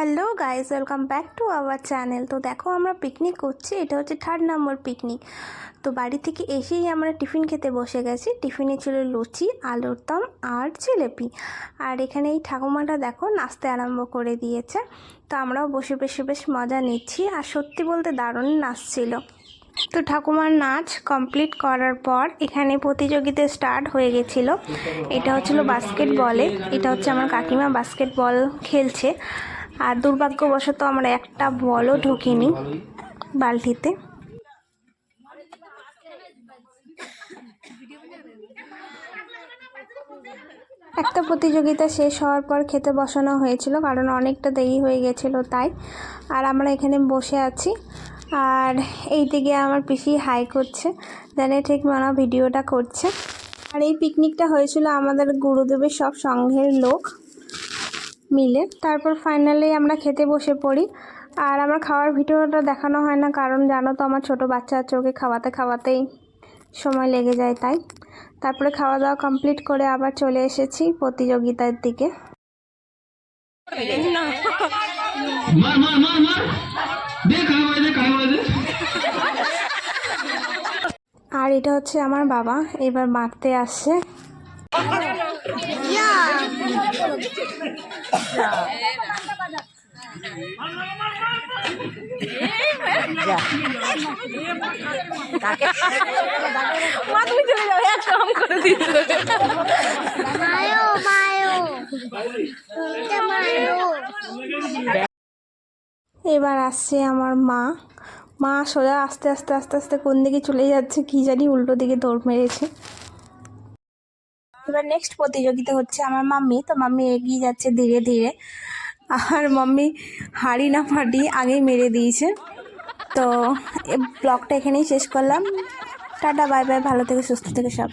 Hello guys welcome back to our channel. তো দেখো আমরা পিকনিক করছি, এটা হচ্ছে থার্ড নম্বর পিকনিক। তো বাড়ি থেকে এসেই আমরা টিফিন খেতে বসে গেছি। টিফিনে ছিল লুচি, আলুর দম আর জিলেপি। আর এখানে এই ঠাকুমাটা দেখো নাচতে আরম্ভ করে দিয়েছে। তো আমরাও বসে বসে বেশ মজা নিচ্ছি আর সত্যি বলতে দারুণ নাচছিল তো ঠাকুমার নাচ কমপ্লিট করার পর এখানে প্রতিযোগিতা স্টার্ট হয়ে গেছিল। এটা হচ্ছিল বাস্কেটবলে এটা হচ্ছে আমার কাকিমা বাস্কেটবল খেলছে। আর দুর্ভাগ্যবশত আমরা একটা বলও ঢুকিনি বালতিতে। একটা প্রতিযোগিতা শেষ হওয়ার পর খেতে বসানো হয়েছিল, কারণ অনেকটা দেরি হয়ে গেছিল তাই। আর আমরা এখানে বসে আছি। আর এই দিকে আমার পিসি হাই করছে, জানে ঠিক মানা ভিডিওটা করছে। আর এই পিকনিকটা হয়েছিল আমাদের গুরুদেবের সব সংঘের লোক। মিলে। তারপর ফাইনালি আমরা খেতে বসে পড়ি। আর আমার খাওয়ার ভিডিওটা দেখানো হয় না কারণ জানো তো আমার ছোট বাচ্চা আছে ওকে খাওয়াতে খাওয়াতেই সময় লেগে যায় তাই। তারপরে খাওয়া দাওয়া কমপ্লিট করে আবার চলে এসেছি প্রতিযোগিতার দিকে। আর এটা হচ্ছে আমার বাবা এবার মারতে আসছে। মায়ো মায়ো এটা মায়ো এবার আসছে আমার মা। মা সোজা আস্তে আস্তে আস্তে আস্তে কোন দিকে চলে যাচ্ছে, কি জানি উল্টো দিকে দৌড় মেরেছে। এবার নেক্সট প্রতিযোগিতা হচ্ছে আমার মাম্মি। তো মাম্মি এগিয়ে যাচ্ছে ধীরে ধীরে। আর মাম্মি হাড়ি না ফাটি আগেই মেরে দিয়েছে। তো ব্লগটা এখানেই শেষ করলাম। টাটা, বাই বাই, ভালো থেকে, সুস্থ থেকে সব।